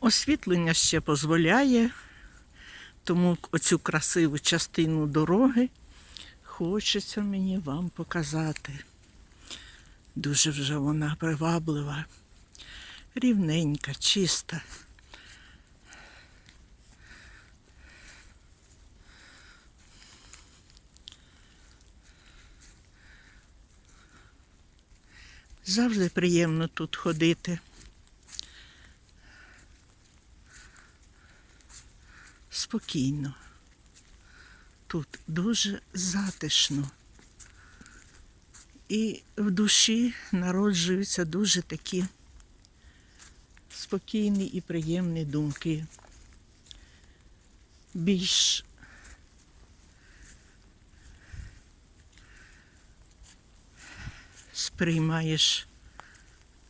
Освітлення ще дозволяє, тому оцю красиву частину дороги хочеться мені вам показати. Дуже вже вона приваблива, рівненька, чиста. Завжди приємно тут ходити. Спокійно. Тут дуже затишно. І в душі народжуються дуже такі спокійні і приємні думки. Більш сприймаєш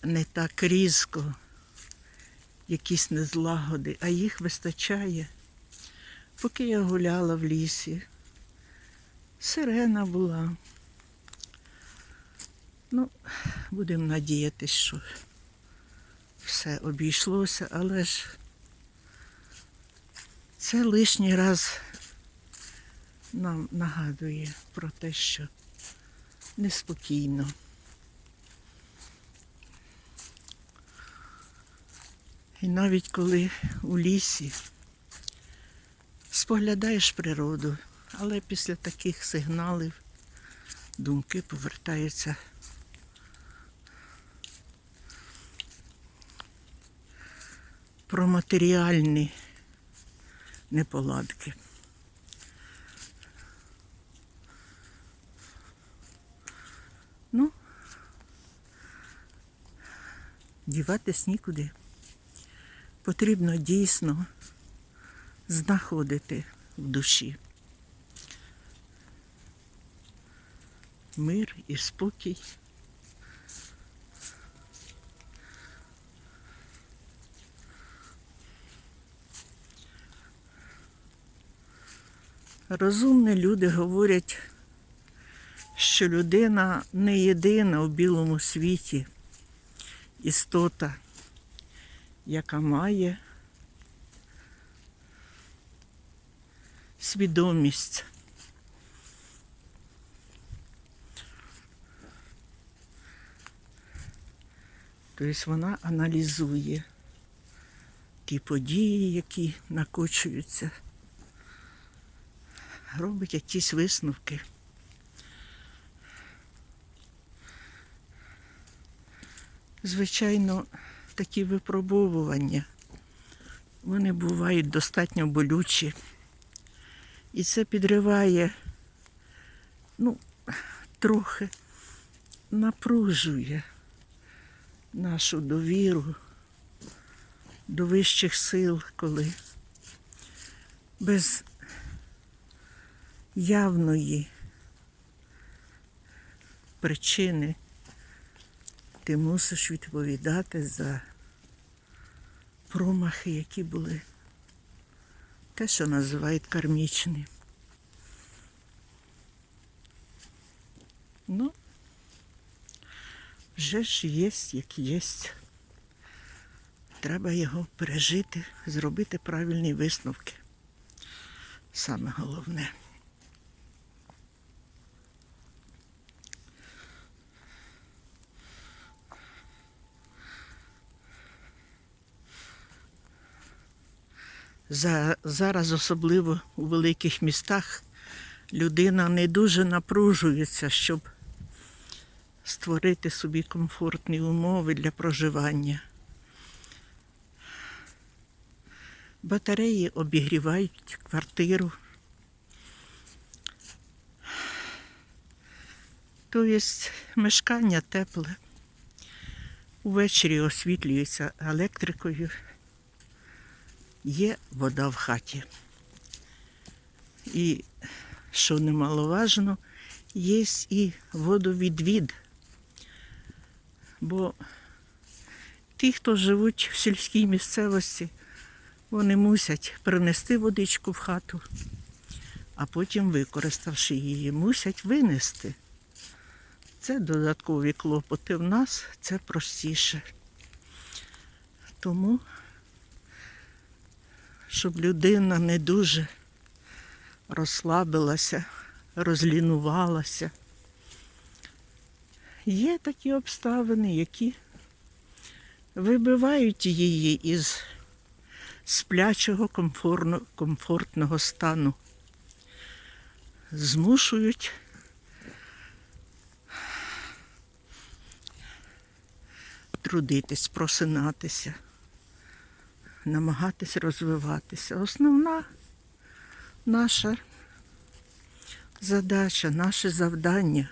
не так різко якісь незлагоди, а їх вистачає. Поки я гуляла в лісі, сирена була. Ну, будемо надіятися, що все обійшлося, але ж це лишній раз нам нагадує про те, що неспокійно. І навіть коли у лісі споглядаєш природу, але після таких сигналів думки повертаються про матеріальні неполадки. Ну, діватись нікуди. Потрібно дійсно знаходити в душі мир і спокій. Розумні люди говорять, що людина не єдина у білому світі істота, яка має свідомість. Тобто вона аналізує ті події, які накочуються, робить якісь висновки. Звичайно, такі випробовування, вони бувають достатньо болючі. І це підриває, ну, трохи напружує нашу довіру до вищих сил, коли без явної причини ти мусиш відповідати за промахи, які були те, що називають кармічні. Ну, вже ж є, як є. Треба його пережити, зробити правильні висновки. Саме головне. Зараз, особливо у великих містах, людина не дуже напружується, щоб створити собі комфортні умови для проживання. Батареї обігрівають квартиру. Тобто мешкання тепле. Увечері освітлюється електрикою. Є вода в хаті. І, що немаловажно, є і водовідвід. Бо ті, хто живуть в сільській місцевості, вони мусять принести водичку в хату, а потім, використавши її, мусять винести. Це додаткові клопоти в нас, це простіше. Тому щоб людина не дуже розслабилася, розлінувалася. Є такі обставини, які вибивають її із сплячого комфортного стану, змушують трудитись, просинатися, намагатись розвиватися. Основна наша задача, наше завдання,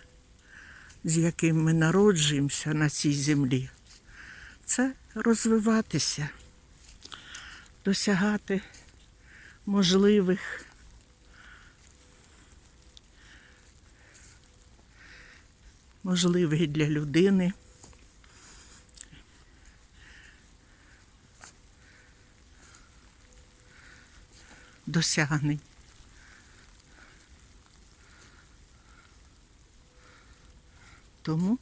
з яким ми народжуємося на цій землі, це розвиватися, досягати можливих можливих для людини досягнень. Тому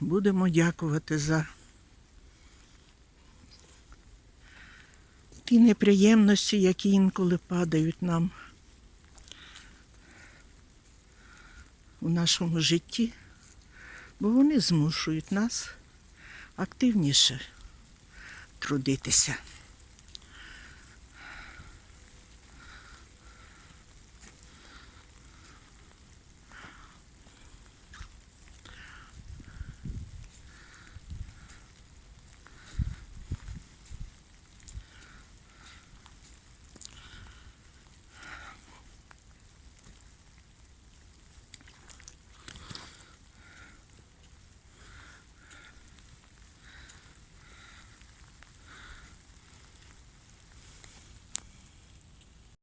будемо дякувати за ті неприємності, які інколи падають нам у нашому житті, бо вони змушують нас активніше трудитися.